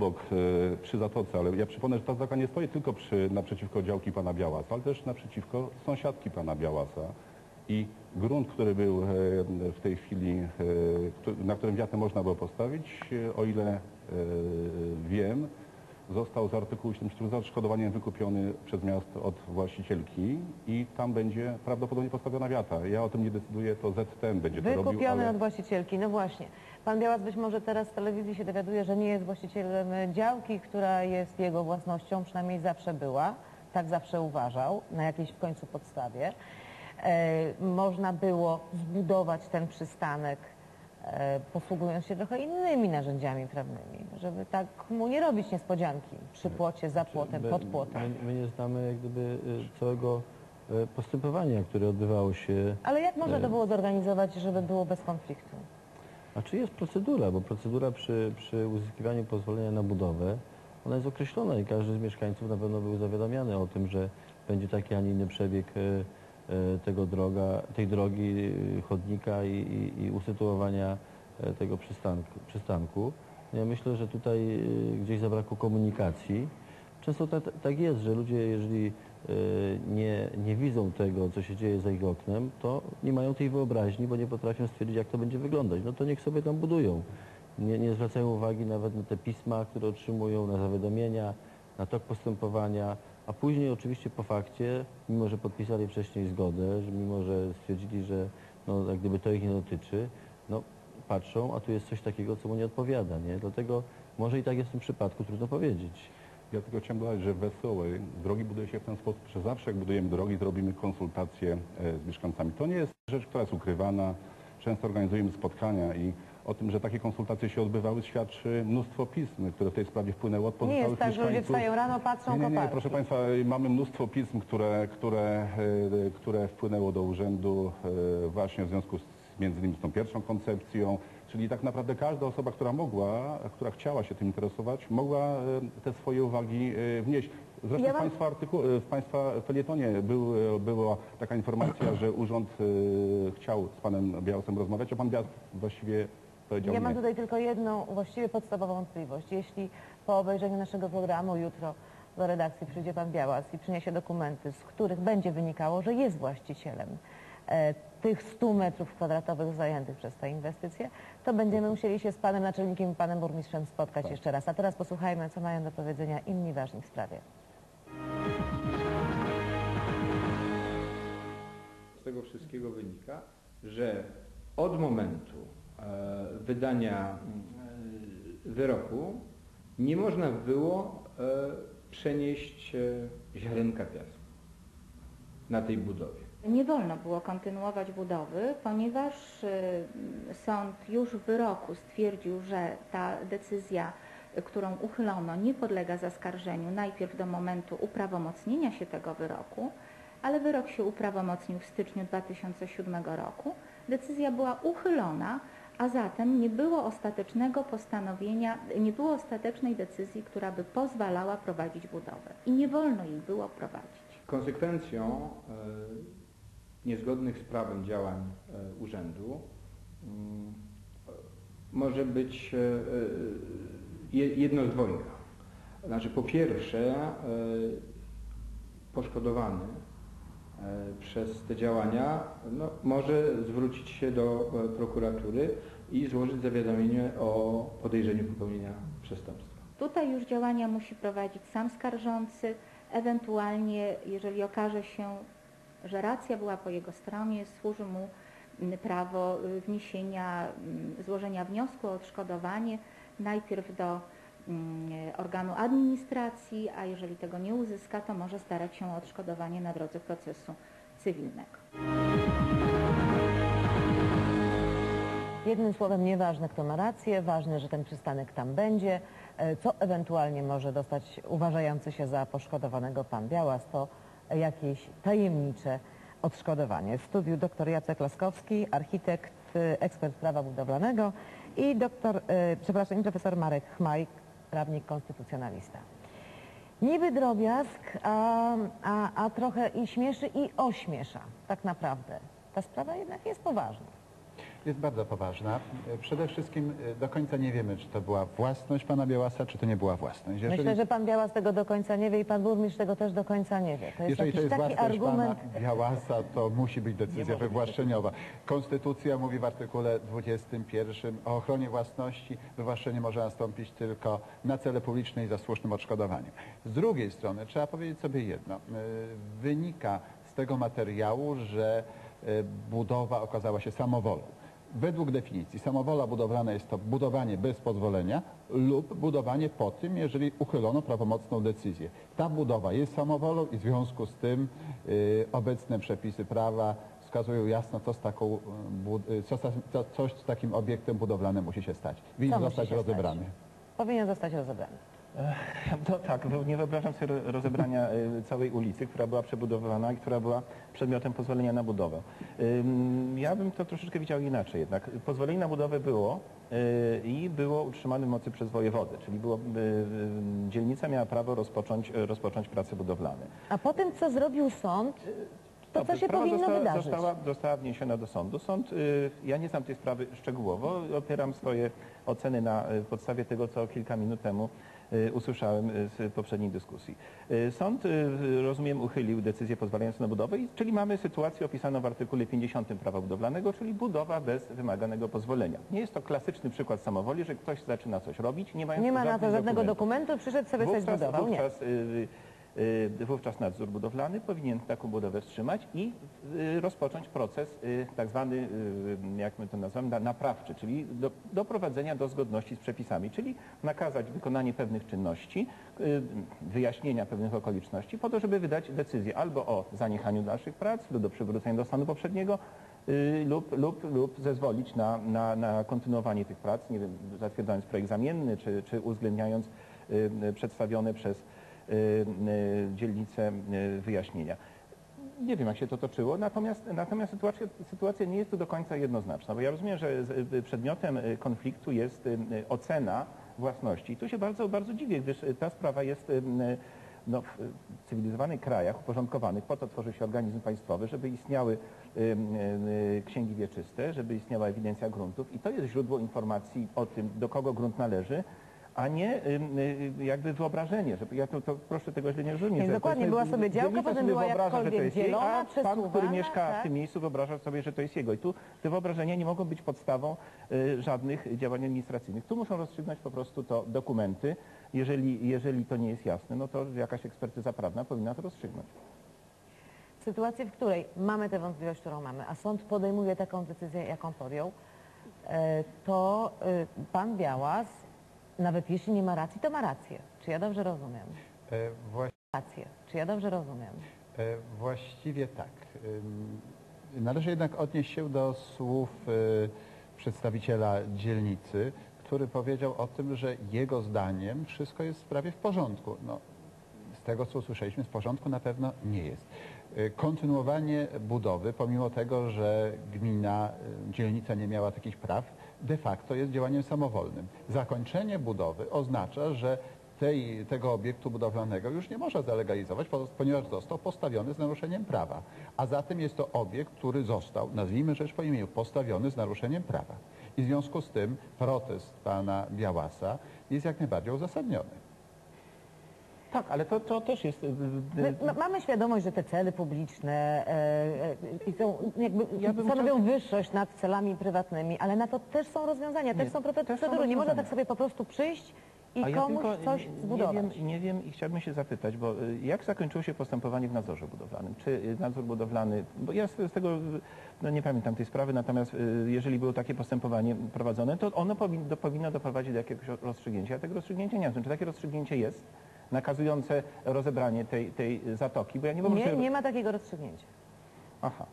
obok e, przy Zatoce, ale ja przypomnę, że ta zatoka nie stoi tylko przy, naprzeciwko działki pana Białasa, ale też naprzeciwko sąsiadki pana Białasa. I grunt, który był e, w tej chwili, e, na którym wiatę można było postawić, o ile wiem, został z artykułu 74 za odszkodowaniem wykupiony przez miasto od właścicielki i tam będzie prawdopodobnie postawiona wiata. Ja o tym nie decyduję, to ZTM będzie to robił, Wykupiony ale... od właścicielki, no właśnie. Pan Białas być może teraz w telewizji się dowiaduje, że nie jest właścicielem działki, która jest jego własnością, przynajmniej zawsze była, tak zawsze uważał, na jakiejś w końcu podstawie. E, można było zbudować ten przystanek, e, posługując się trochę innymi narzędziami prawnymi, żeby tak mu nie robić niespodzianki przy płocie, za płotem, My- pod płotem. My, my nie znamy jak gdyby y, całego y, postępowania, które odbywało się. Ale jak można to e, było zorganizować, żeby było bez konfliktu? A czy jest procedura? Bo procedura przy, przy uzyskiwaniu pozwolenia na budowę, ona jest określona i każdy z mieszkańców na pewno był zawiadamiany o tym, że będzie taki, a nie inny przebieg tego droga, tej drogi, y, chodnika i, i, i usytuowania y, tego przystanku. przystanku. Ja myślę, że tutaj gdzieś zabrakło komunikacji. Często tak, jest, że ludzie, jeżeli nie, nie widzą tego, co się dzieje za ich oknem, to nie mają tej wyobraźni, bo nie potrafią stwierdzić, jak to będzie wyglądać. No to niech sobie tam budują. Nie, nie zwracają uwagi nawet na te pisma, które otrzymują, na zawiadomienia, na tok postępowania, a później oczywiście po fakcie, mimo że podpisali wcześniej zgodę, że mimo że stwierdzili, że no, jak gdyby to ich nie dotyczy, no patrzą, a tu jest coś takiego, co mu nie odpowiada, nie? Dlatego może i tak jest w tym przypadku, trudno powiedzieć. Ja tylko chciałem dodać, że w Wesołej drogi buduje się w ten sposób, że zawsze jak budujemy drogi, zrobimy konsultacje e, z mieszkańcami. To nie jest rzecz, która jest ukrywana. Często organizujemy spotkania i o tym, że takie konsultacje się odbywały, świadczy mnóstwo pism, które w tej sprawie wpłynęły od Nie pozostałych jest tak, że ludzie mieszkańców. wstają rano, patrzą Nie, nie, nie, koparki. proszę Państwa, mamy mnóstwo pism, które, które, e, które wpłynęło do urzędu e, właśnie w związku z między innymi z tą pierwszą koncepcją, czyli tak naprawdę każda osoba, która mogła, która chciała się tym interesować, mogła e, te swoje uwagi wnieść. Zresztą Ja w mam- Państwa, artyku, w Państwa felietonie był, była taka informacja, że urząd e, chciał z Panem Białosem rozmawiać, a Pan Białos właściwie powiedział Ja nie. mam tutaj tylko jedną właściwie podstawową wątpliwość. Jeśli po obejrzeniu naszego programu jutro do redakcji przyjdzie pan Białas i przyniesie dokumenty, z których będzie wynikało, że jest właścicielem e, tych 100 metrów kwadratowych zajętych przez tę inwestycję, to będziemy musieli się z panem naczelnikiem i panem burmistrzem spotkać Tak. jeszcze raz. A teraz posłuchajmy, co mają do powiedzenia inni ważni w sprawie. Z tego wszystkiego wynika, że od momentu wydania e, wyroku nie można było e, przenieść e, ziarenka piasku na tej budowie. Nie wolno było kontynuować budowy, ponieważ sąd już w wyroku stwierdził, że ta decyzja, którą uchylono, nie podlega zaskarżeniu najpierw do momentu uprawomocnienia się tego wyroku, ale wyrok się uprawomocnił w styczniu 2007 roku. Decyzja była uchylona, a zatem nie było ostatecznego postanowienia, nie było ostatecznej decyzji, która by pozwalała prowadzić budowę. I nie wolno jej było prowadzić. Konsekwencją e, niezgodnych z prawem działań e, urzędu mm, może być e, je- jedno z dwojga. Znaczy po pierwsze poszkodowany przez te działania no, może zwrócić się do e, prokuratury i złożyć zawiadomienie o podejrzeniu popełnienia przestępstwa. Tutaj już działania musi prowadzić sam skarżący, ewentualnie jeżeli okaże się, że racja była po jego stronie, służy mu prawo y, wniesienia, złożenia wniosku o odszkodowanie najpierw do organu administracji, a jeżeli tego nie uzyska, to może starać się o odszkodowanie na drodze procesu cywilnego. Jednym słowem, nieważne kto ma rację, ważne, że ten przystanek tam będzie. E, Co ewentualnie może dostać uważający się za poszkodowanego pan Białas, to jakieś tajemnicze odszkodowanie. W studiu dr Jacek Laskowski, architekt, e, ekspert prawa budowlanego i doktor, e, przepraszam, profesor Marek Chmaj, prawnik konstytucjonalista. Niby drobiazg, a, a, a trochę i śmieszy, i ośmiesza tak naprawdę. Ta sprawa jednak jest poważna. Jest bardzo poważna. Przede wszystkim e, do końca nie wiemy, czy to była własność pana Białasa, czy to nie była własność. Jeżeli, Myślę, że pan Białas tego do końca nie wie i pan burmistrz tego też do końca nie wie. To jest jeżeli to jest taki własność argument. pana Białasa, to musi być decyzja wywłaszczeniowa. Konstytucja mówi w artykule 21 o ochronie własności. Wywłaszczenie może nastąpić tylko na cele publiczne i za słusznym odszkodowaniem. Z drugiej strony trzeba powiedzieć sobie jedno. E, Wynika z tego materiału, że e, budowa okazała się samowolą. Według definicji samowola budowlana jest to budowanie bez pozwolenia lub budowanie po tym, jeżeli uchylono prawomocną decyzję. Ta budowa jest samowolą i w związku z tym y, obecne przepisy prawa wskazują jasno, co z, taką, y, y, co, co, coś z takim obiektem budowlanym musi się stać. Winien zostać rozebrany. Powinien zostać rozebrany. No tak, wy- nie wyobrażam sobie ro- rozebrania y, całej ulicy, która była przebudowywana i która była przedmiotem pozwolenia na budowę. Ja bym to troszeczkę widział inaczej jednak. Pozwolenie na budowę było y, i było utrzymane w mocy przez wojewodę, czyli było, y, dzielnica miała prawo rozpocząć, rozpocząć prace budowlane. A po tym, co zrobił sąd, to co się powinno została, wydarzyć? Została, została wniesiona do sądu. Sąd, y, ja nie znam tej sprawy szczegółowo, opieram swoje oceny na y, podstawie tego, co kilka minut temu y, usłyszałem y, z poprzedniej dyskusji. Y, Sąd, rozumiem, uchylił decyzję pozwalającą na budowę, i- czyli mamy sytuację opisaną w artykule 50 prawa budowlanego, czyli budowa bez wymaganego pozwolenia. Nie jest to klasyczny przykład samowoli, że ktoś zaczyna coś robić, nie mając Nie ma na to żadnych żadnego dokumentów. dokumentu, przyszedł sobie coś Wówczas, zbudował. Nie. wówczas, y, wówczas nadzór budowlany powinien taką budowę wstrzymać i y, rozpocząć proces y, tak zwany, y, jak my to nazywamy, na- naprawczy, czyli do, doprowadzenia do zgodności z przepisami, czyli nakazać wykonanie pewnych czynności, y, wyjaśnienia pewnych okoliczności po to, żeby wydać decyzję albo o zaniechaniu dalszych prac lub do przywrócenia do stanu poprzedniego, y, lub, lub, lub zezwolić na, na, na kontynuowanie tych prac, nie wiem, zatwierdzając projekt zamienny, czy, czy uwzględniając y, y, przedstawione przez y, y, dzielnicę y, wyjaśnienia. Nie wiem, jak się to toczyło, natomiast, natomiast sytuacja, sytuacja nie jest tu do końca jednoznaczna, bo ja rozumiem, że y, przedmiotem y, konfliktu jest y, y, ocena własności. I tu się bardzo, bardzo dziwię, gdyż y, ta sprawa jest y, y, no, w y, cywilizowanych krajach uporządkowanych, po to tworzy się organizm państwowy, żeby istniały y, y, y, księgi wieczyste, żeby istniała ewidencja gruntów i to jest źródło informacji o tym, do kogo grunt należy, a nie ym, y, jakby wyobrażenie, że ja to, to proszę tego źle nie rozumieć. Nie, że to dokładnie, była sobie działka, potem była jakkolwiek jest jej, dzielona, a pan, który mieszka tak? w tym miejscu wyobraża sobie, że to jest jego. I tu te wyobrażenia nie mogą być podstawą y, żadnych działań administracyjnych. Tu muszą rozstrzygnąć po prostu to dokumenty. Jeżeli, jeżeli to nie jest jasne, no to jakaś ekspertyza prawna powinna to rozstrzygnąć. W sytuacji, w której mamy tę wątpliwość, którą mamy, a sąd podejmuje taką decyzję, jaką podjął, e, to pan Białas, nawet jeśli nie ma racji, to ma rację. Czy ja dobrze rozumiem? E, Rację. Czy ja dobrze rozumiem? E, Właściwie tak. Należy jednak odnieść się do słów e, przedstawiciela dzielnicy, który powiedział o tym, że jego zdaniem wszystko jest prawie w porządku. No, z tego, co usłyszeliśmy, w porządku na pewno nie jest. E, Kontynuowanie budowy, pomimo tego, że gmina, e, dzielnica nie miała takich praw, de facto jest działaniem samowolnym. Zakończenie budowy oznacza, że tej, tego obiektu budowlanego już nie można zalegalizować, po- ponieważ został postawiony z naruszeniem prawa. A zatem jest to obiekt, który został, nazwijmy rzecz po imieniu, postawiony z naruszeniem prawa. I w związku z tym protest pana Białasa jest jak najbardziej uzasadniony. Tak, ale to, to też jest... y, y, My, ma- mamy świadomość, że te cele publiczne e, e, są, jakby Ja bym stanowią wyższość nad celami prywatnymi, ale na to też są rozwiązania, też Nie, są też są procedury. Nie można rozwiązania. tak sobie po prostu przyjść i A komuś tylko coś zbudować. Nie wiem, nie wiem i chciałbym się zapytać, bo y, jak zakończyło się postępowanie w nadzorze budowlanym? Czy y, nadzór budowlany, bo ja z, z tego y, no nie pamiętam tej sprawy, natomiast y, jeżeli było takie postępowanie prowadzone, to ono powin, do, powinno doprowadzić do jakiegoś rozstrzygnięcia. Ja tego rozstrzygnięcia nie wiem. Czy takie rozstrzygnięcie jest nakazujące rozebranie tej, tej zatoki? Bo ja nie wyobrażam Nie, sobie... nie ma takiego rozstrzygnięcia. Aha.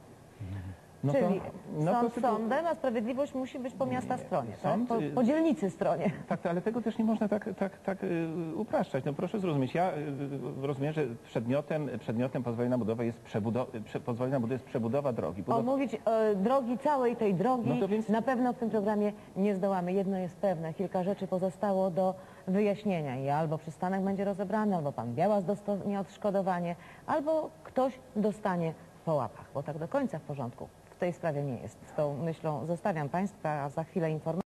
No Czyli no to sąd tylko- sądem, a sprawiedliwość musi być po miasta stronie, tak? Sąd, po, y- po dzielnicy stronie. Tak, ale tego też nie można tak, tak, tak y, upraszczać. No proszę zrozumieć, ja y, y, rozumiem, że przedmiotem, przedmiotem pozwolenia na budowę jest przebudowa, prze, pozwolenia na budowę jest przebudowa drogi. Budow- Omówić e, drogi, całej tej drogi No to więc- na pewno w tym programie nie zdołamy. Jedno jest pewne, kilka rzeczy pozostało do wyjaśnienia i albo przystanek będzie rozebrany, albo pan Białas dostanie odszkodowanie, albo ktoś dostanie po łapach, bo tak do końca w porządku. Tej sprawie nie jest. Z tą myślą zostawiam Państwa, a za chwilę informacje.